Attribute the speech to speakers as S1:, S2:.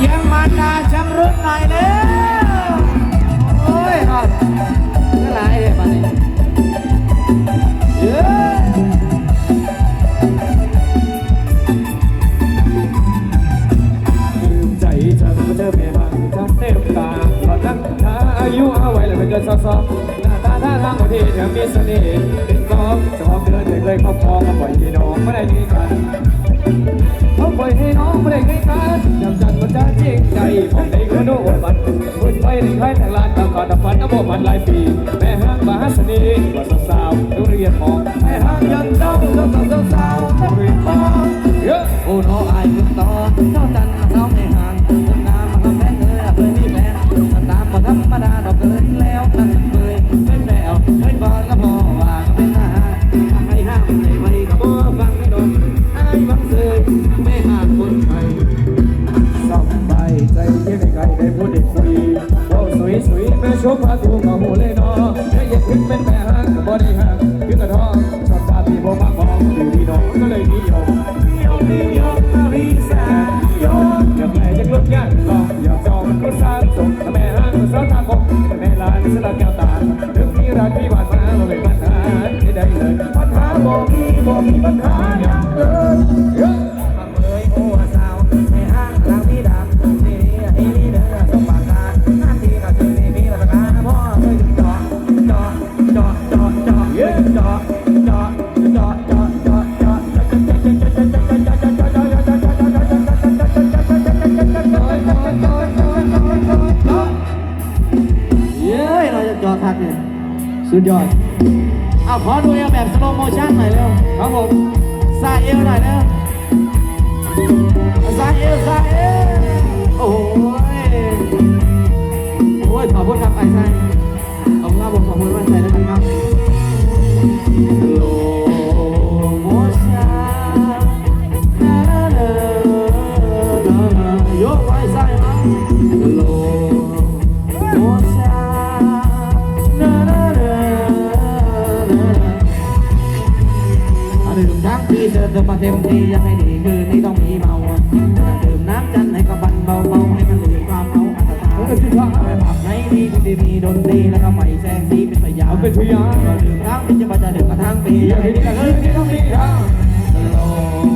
S1: สียงมันดาจำรุดหน่อยเร็วโอ้ยฮอดก็หลาเลยมาเนี่ยเยอะใจฉันเจอแม่บางฉันเต็มตาตอนนั้นถ้อายุเอาไว้แล้วเป็นเกินซอกซอหน้าตาท่าทางของที่เธอมีเสน่ห์เป็นซอกชอบเดินเลยครอบครองมาปล่อยที่น้องไม่ได้ดีกัน กับฝันอ้ำบ่มันหลายปี แม่ห้างมหาสน่ห์ว่าสาวๆเรียนออกแม่ห้างยันดาวสาวสาวเรียนออกเยอะ
S2: โอ้โหไอ้ลูต่อเจ้าจันทร์สาวแม่ห้างน้ำมาทำแม่เงยเพื่อนี่แม่ตามมาธรรมดาดอกเกินแล้วนั่นเคยเป็นแล้วเคยบอกก็พอว่าก็เป็นทหารไอ้ห้างใจไม่ก็บ่ฟังไม่โดนไอ้บังเสยแม่ห้างคนไทย
S1: สบายใจเย็นไกลได้พูดเด็กคุ ชอบตาพี่ผมมาของอยู่ที่น้อก็เลยนิยมนิยมนิยมมาพิแสนยมอแม่ยังลดงานกองยากจองก็สร้างมต่แม่ห้างก็สร้างตาต่แม่ร้านสลัแก้ตาเรื่งที่ร้าที่หวานมาเราเลยปัญหาไม่ได้เลยปัญหาบ่มีบ่มีปัญหา
S2: สุดยอดเอาขอดูเอวแบบสโลโมชั่นหน่อยเร็ว
S1: ครับผม
S2: ซาเอวหน่อยเนะซาเอวซา ดื่มทั้งที่เจอเธอมาเต็มที่ยังไม่ดีคือไม่ต้องมีเมาดื่มน้ำจันให้กับบันเบาเบาให้มันดื่มความเมาอัตตาไม่ปรับไหนดีไดีมีดนตรีแล้วก็ไหม่แซงซีเป็นพยา
S1: เป็นพยา
S2: ดื่มทั้งที่จะมาจะดื่มกระทั่งปีอย่า
S1: ง
S2: ดี
S3: ก็คือไม่ต้
S2: องมีเมา